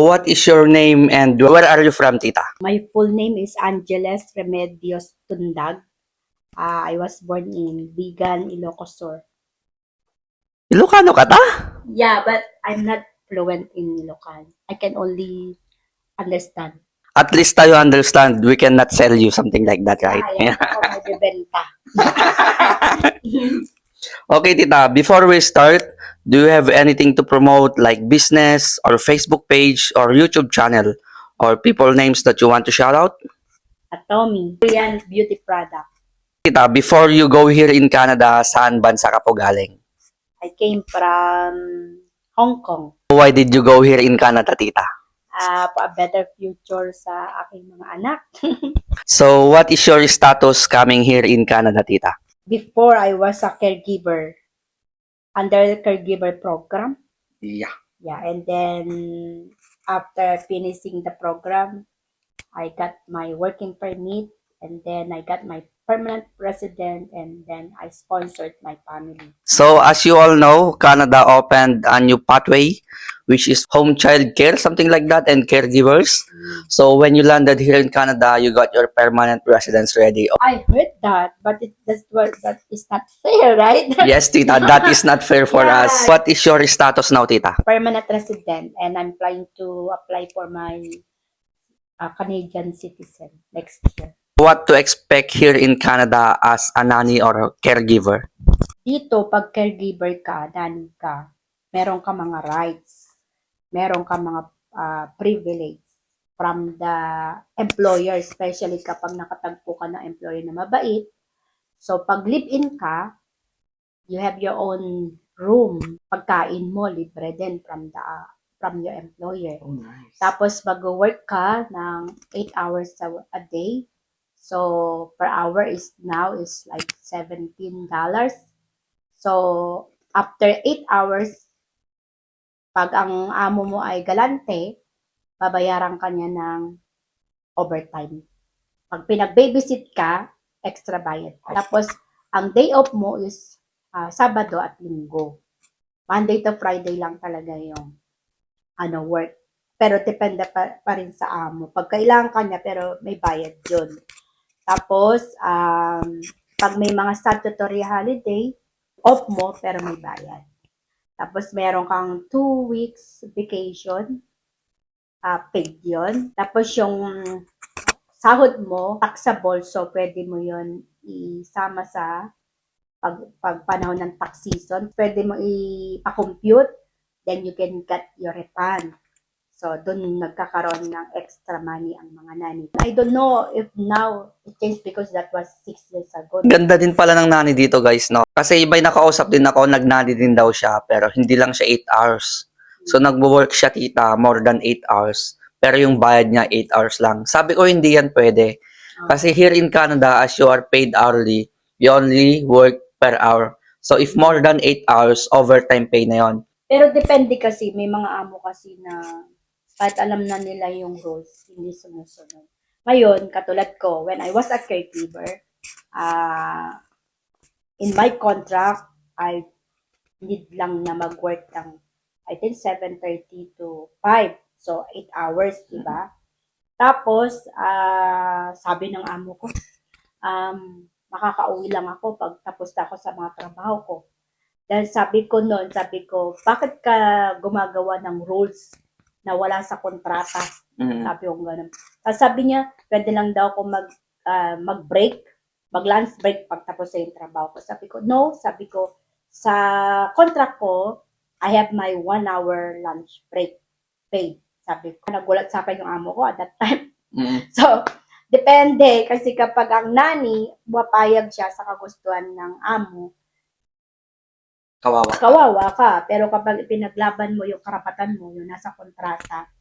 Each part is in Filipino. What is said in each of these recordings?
what is your name and where are you from, tita? My full name is Angeles Remedios Tundag. Ah, I was born in Bigan, Ilocos Sur. Ilocano ka ta? Yeah, but I'm not fluent in Ilocano. I can only understand. At least tayo understand, we cannot sell you something like that, right? Kaya ako magbebenta. Okay, tita, before we start, do you have anything to promote like business or Facebook page or YouTube channel or people names that you want to shout out? Atomy, Korean beauty product. Tita, before you go here in Canada, saan bansa ka po galing? I came from Hong Kong. Why did you go here in Canada, tita? Ah, for a better future sa aking mga anak. So, what is your status coming here in Canada, tita? Before I was a caregiver under caregiver program. Yeah. Yeah, and then after finishing the program, I got my working permit and then I got my permanent resident and then I sponsored my family. So, as you all know, Canada opened a new pathway, which is home child care, something like that, and caregivers. So, when you landed here in Canada, you got your permanent residence ready. I heard that, but it that's what that is not fair, right? Yes, tita, that is not fair for Yeah. us. What is your status now, tita? permanent resident and I'm planning to apply for my uh, Canadian citizen next year. What to expect here in Canada as a nanny or a caregiver? Dito, pag caregiver ka, nanny ka, meron ka mga rights, meron ka mga uh, privilege from the employer, especially kapag nakatagpo ka ng employer na mabait. So, pag live-in ka, you have your own room. Pagkain mo, libre din from the from your employer. Oh, nice. Tapos mag-work ka ng 8 hours a day. So, per hour is now is like $17. So, after 8 hours, pag ang amo mo ay galante, babayaran ka niya ng overtime. Pag pinag-babysit ka, extra bayad. Tapos, ang day off mo is ah, Sabado at Linggo. Monday to Friday lang talaga yung ano, work. Pero depende pa, pa rin sa amo. Pag kailangan ka niya, pero may bayad yun. Tapos, um, pag may mga statutory holiday, off mo, pero may bayad. Tapos, meron kang two weeks vacation, uh, paid yun. Tapos, yung sahod mo, taxable, so pwede mo yun isama sa pag, pag panahon ng tax season. Pwede mo ipa-compute, then you can get your refund. So, doon nagkakaroon ng extra money ang mga nani. I don't know if now it changed because that was six years ago. Ganda din pala ng nanny dito, guys, no? Kasi iba'y nakausap din ako, nagnani din daw siya, pero hindi lang siya 8 hours. So, nagwo-work siya, tita, more than 8 hours. Pero yung bayad niya, 8 hours lang. Sabi ko, hindi yan pwede. Kasi here in Canada, as you are paid hourly, you only work per hour. So, if more than 8 hours, overtime pay na yon. Pero depende kasi, may mga amo kasi na kahit alam na nila yung rules, hindi sumusunod. Ngayon, katulad ko, when I was a caregiver, ah in my contract, I need lang na mag-work ng, I think, 7.30 to 5. So, 8 hours, di ba? Tapos, ah sabi ng amo ko, um, makakauwi lang ako pag tapos na ako sa mga trabaho ko. Dahil sabi ko noon, sabi ko, bakit ka gumagawa ng rules na wala sa kontrata? Sabi ko ganun. Tapos sabi niya, pwede lang daw ako mag, ah, mag-break, mag-lunch break pag tapos sa yung trabaho ko. Sabi ko, no, sabi ko, sa contract ko, I have my one hour lunch break paid. Sabi ko, nagulat sa akin yung amo ko at that time. So, depende. Kasi kapag ang nani, mapayag siya sa kagustuhan ng amo, Kawawa. kawawa ka. Pero kapag pinaglaban mo yung karapatan mo, yung nasa kontrata,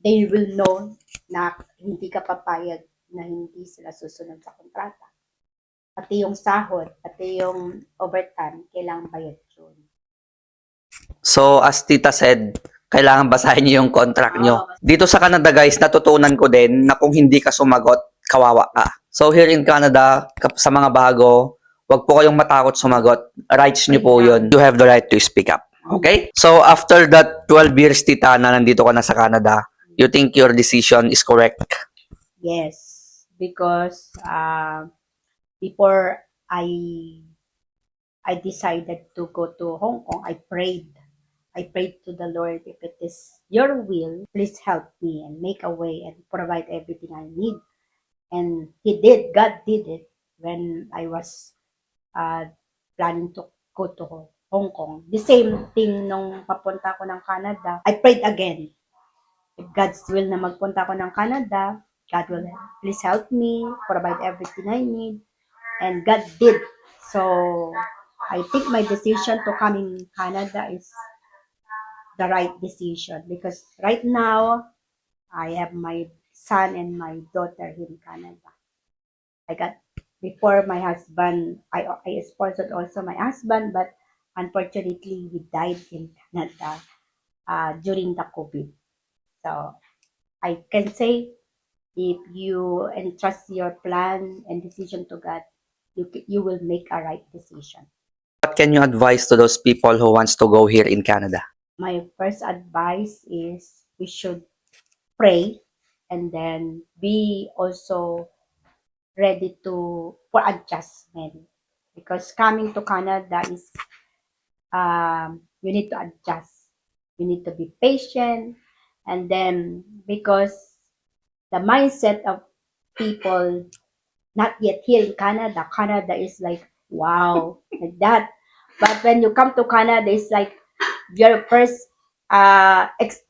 they will know na hindi ka papayag na hindi sila susunod sa kontrata. Pati yung sahod, pati yung overtime, kailangan bayad yun. So, as tita said, kailangan basahin niyo yung contract niyo. Dito sa Canada, guys, natutunan ko din na kung hindi ka sumagot, kawawa ka. So, here in Canada, sa mga bago, wag po kayong matakot sumagot. Rights niyo po yun. You have the right to speak up. Okay? So, after that 12 years, tita, na nandito ka na sa Canada, you think your decision is correct? Yes, because uh, before I I decided to go to Hong Kong, I prayed. I prayed to the Lord, if it is your will, please help me and make a way and provide everything I need. And He did, God did it when I was uh, planning to go to Hong Kong. The same thing nung papunta ko ng Canada, I prayed again. If God's will na magpunta ko ng Canada, God will please help me, provide everything I need. And God did. So, I think my decision to come in Canada is the right decision because right now, I have my son and my daughter here in Canada. I got, before my husband, I, I sponsored also my husband, but unfortunately, he died in Canada uh, during the COVID. So, I can say if you entrust your plan and decision to God, you you will make a right decision. What can you advise to those people who wants to go here in Canada? My first advice is we should pray and then be also ready to for adjustment because coming to Canada is um, you need to adjust. You need to be patient and then because the mindset of people not yet here in Canada, Canada is like wow, like that. But when you come to Canada, it's like your first uh, ex-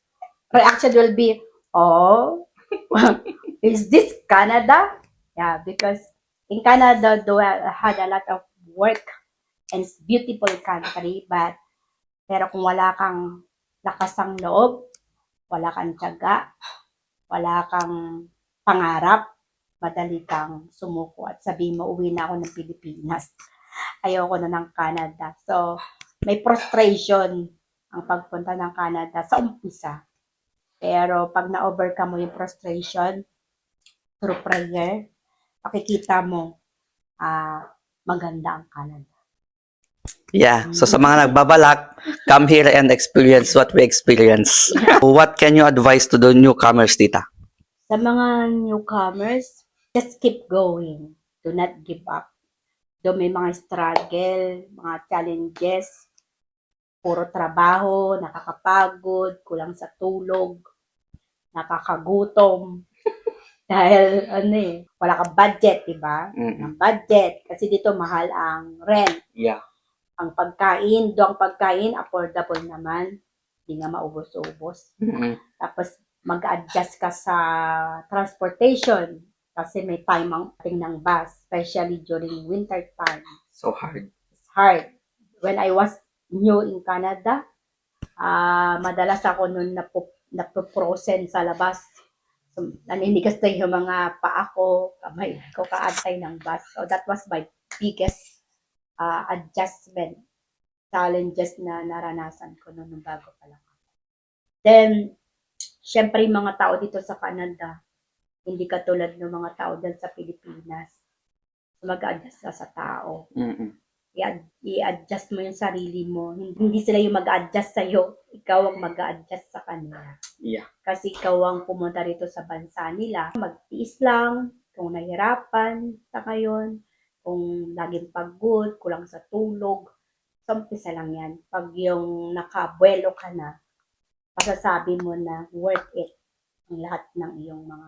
reaction will be, oh, is this Canada? Yeah, because in Canada, though I had a lot of work and it's beautiful country, but pero kung wala kang lakas ng loob, wala kang tiyaga, wala kang pangarap, madali kang sumuko at sabihin mo, uwi na ako ng Pilipinas. Ayoko na ng Canada. So, may frustration ang pagpunta ng Canada sa umpisa. Pero pag na-overcome mo yung frustration through prayer, makikita mo ah maganda ang Canada. Yeah. So, sa mga nagbabalak, come here and experience what we experience. what can you advise to the newcomers, tita? Sa mga newcomers, just keep going. Do not give up. Do may mga struggle, mga challenges, puro trabaho, nakakapagod, kulang sa tulog, nakakagutom. Dahil ano eh, wala kang budget, di ba? Ang budget. Kasi dito mahal ang rent. Yeah. Ang pagkain, do ang pagkain, affordable naman. Hindi nga maubos-ubos. Tapos mag-adjust ka sa transportation kasi may time ang ating ng bus, especially during winter time. So hard. It's hard. When I was new in Canada, ah madalas ako nun napu, napuprosen sa labas. Naninigas na yung mga paa ko, kamay ko kaantay ng bus. So that was my biggest ah, adjustment challenges na naranasan ko noon nung bago pa lang. ako. Then, syempre yung mga tao dito sa Canada, hindi katulad ng mga tao dyan sa Pilipinas. Mag-adjust ka sa tao. I- i-adjust mo yung sarili mo. Hindi hindi sila yung mag-adjust sa'yo. Ikaw ang mag-adjust sa kanila. Yeah. Kasi ikaw ang pumunta rito sa bansa nila. Magtiis lang kung nahirapan sa ngayon, kung laging pagod, kulang sa tulog. So, umpisa lang yan. Pag yung nakabuelo ka na, masasabi mo na worth it ang lahat ng iyong mga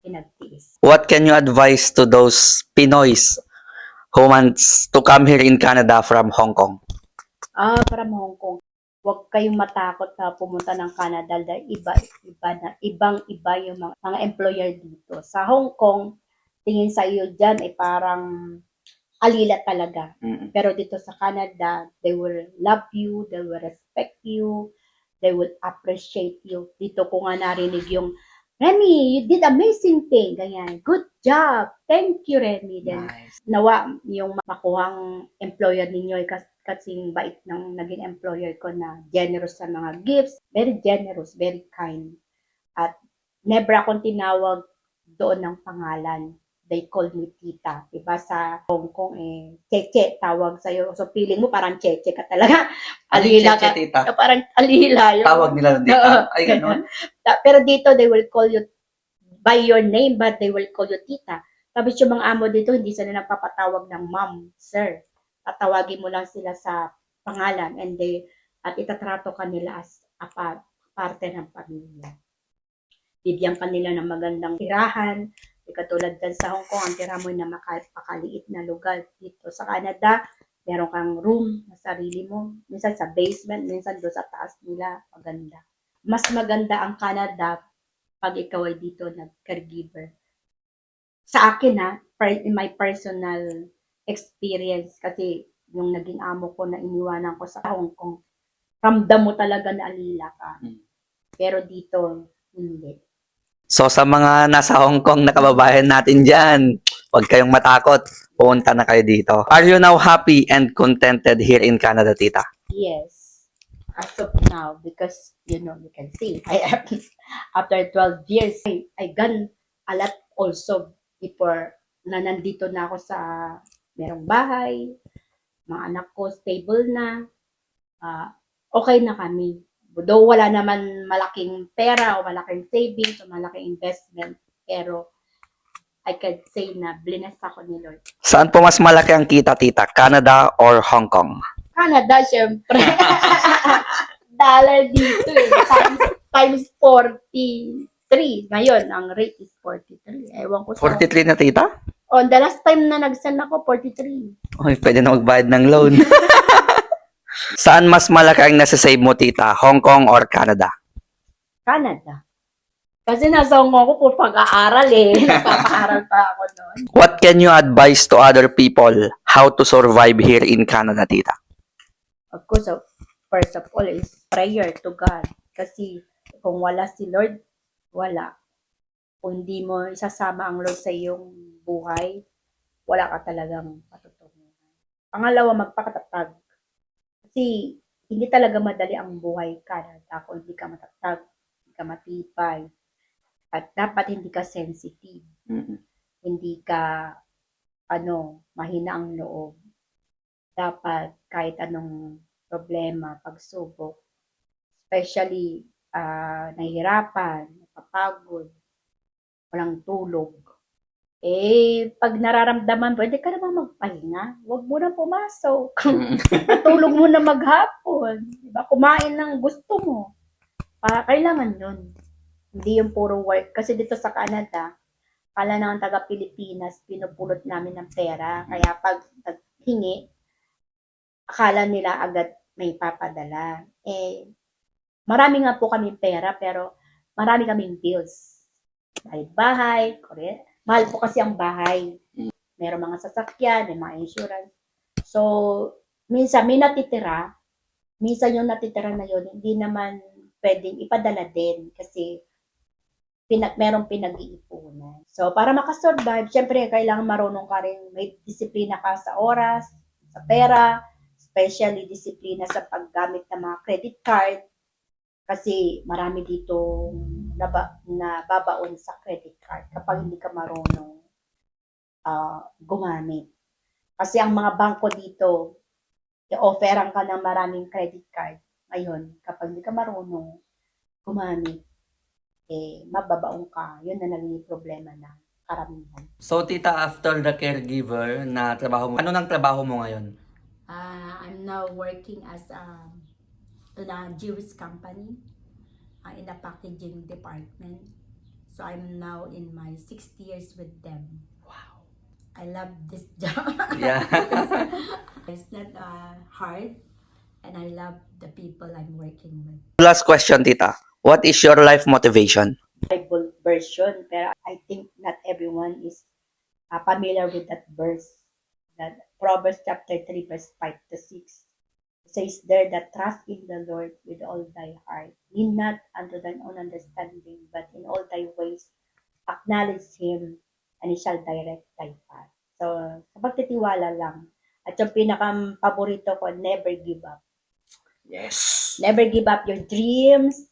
pinagtiis. What can you advise to those Pinoys who wants to come here in Canada from Hong Kong? Ah, from Hong Kong. Huwag kayong matakot na pumunta ng Canada dahil iba, iba na, ibang iba yung mga, mga employer dito. Sa Hong Kong, tingin sa iyo dyan ay parang alila talaga. Pero dito sa Canada, they will love you, they will respect you, they will appreciate you. Dito ko nga narinig yung, Remy, you did amazing thing. Ganyan. Good job. Thank you, Remy. Then, nawa yung makuhang employer ninyo ay kas kasing bait ng naging employer ko na generous sa mga gifts, very generous, very kind. At never akong tinawag doon ng pangalan. They call me tita. Diba sa Hong Kong, eh, cheche tawag sa'yo. So, feeling mo parang cheche ka talaga. Alila ka. tita. Parang alila. Yun. Tawag nila ng tita. Ay, ganun. Pero dito, they will call you by your name, but they will call you tita. Tapos yung mga amo dito, hindi sila nagpapatawag ng ma'am, sir. Tatawagin mo lang sila sa pangalan and they, at itatrato ka nila as a pa- parte ng pamilya. Bibigyan ka nila ng magandang tirahan. Di katulad dyan sa Hong Kong, ang tira mo na makapakaliit na lugar. Dito sa Canada, meron kang room na sarili mo. Minsan sa basement, minsan doon sa taas nila. Maganda. Mas maganda ang Canada pag ikaw ay dito nag-caregiver. Sa akin ha, in my personal experience, kasi yung naging amo ko na iniwanan ko sa Hong Kong, ramdam mo talaga na alila ka. Mm. Pero dito, hindi. So sa mga nasa Hong Kong na kababayan natin dyan, huwag kayong matakot. Pumunta na kayo dito. Are you now happy and contented here in Canada, tita? Yes. As of now, because, you know, you can see, I after 12 years, I, I gone a lot also before na nandito na ako sa merong bahay, mga anak ko stable na, ah, okay na kami. Though wala naman malaking pera o malaking savings o malaking investment, pero I can say na blessed ako ni Lord. Saan po mas malaki ang kita, tita? Canada or Hong Kong? Canada, syempre. Dollar dito eh. Times, times 43. Ngayon, ang rate is 43. Ewan ko sa... 43 na, tita? On the last time na nag-send ako, 43. Uy, pwede na magbayad ng loan. Saan mas malaki ang nasa-save mo, tita? Hong Kong or Canada? Canada. Kasi nasa Hong Kong ko po pag-aaral eh. Nagpapaaral pa ako noon. What can you advise to other people how to survive here in Canada, tita? Of course, first of all is prayer to God. Kasi kung wala si Lord, wala. Kung hindi mo isasama ang Lord sa iyong buhay, wala ka talagang patutunguhan. Pangalawa, magpakatatag. Kasi hindi talaga madali ang buhay Canada kung hindi ka matatag, hindi ka matipay. At dapat hindi ka sensitive hindi ka ano, mahina ang loob. Dapat kahit anong problema, pagsubok, especially ah nahihirapan, napapagod, walang tulog. Eh, pag nararamdaman, pwede ka namang magpahinga. Huwag mo na pumasok. Natulog mo na maghapon. Diba? Kumain ng gusto mo. Pa, kailangan yun. Hindi yung puro work. Kasi dito sa Canada, kala ng taga Pilipinas, pinupulot namin ng pera. Kaya pag naghingi, akala nila agad may papadala. Eh, marami nga po kami pera, pero marami kaming bills. Dahil bahay, correct? Mahal po kasi ang bahay. Meron mga sasakyan, may mga insurance. So, minsan may natitira, minsan yung natitira na yun, hindi naman pwedeng ipadala din kasi pinag merong pinag-iipunan. So, para makasurvive, syempre, kailangan marunong ka rin, may disiplina ka sa oras, sa pera, especially disiplina sa paggamit ng mga credit card, kasi marami dito naba, na babaon sa credit card kapag hindi ka marunong ah, gumamit. Kasi ang mga bangko dito, i-offeran ka ng maraming credit card. Ngayon, kapag hindi ka marunong gumamit, eh, mababaong ka. Yun na naging problema na karamihan. So, tita, after the caregiver na trabaho mo, ano nang trabaho mo ngayon? Uh, I'm now working as a, in a Jewish company uh, in the packaging department. So I'm now in my sixth years with them. Wow. I love this job. Yeah. it's not uh, hard, and I love the people I'm working with. Last question, tita. What is your life motivation? Bible version, pero I think not everyone is uh, familiar with that verse. That Proverbs chapter 3, verse 5 to 6. Says there that trust in the Lord with all thy heart. Lean not unto thine own understanding, but in all thy ways acknowledge Him, and He shall direct thy path. So, sa pagtitiwala lang. At yung pinaka-paborito ko, never give up. Yes. Never give up your dreams.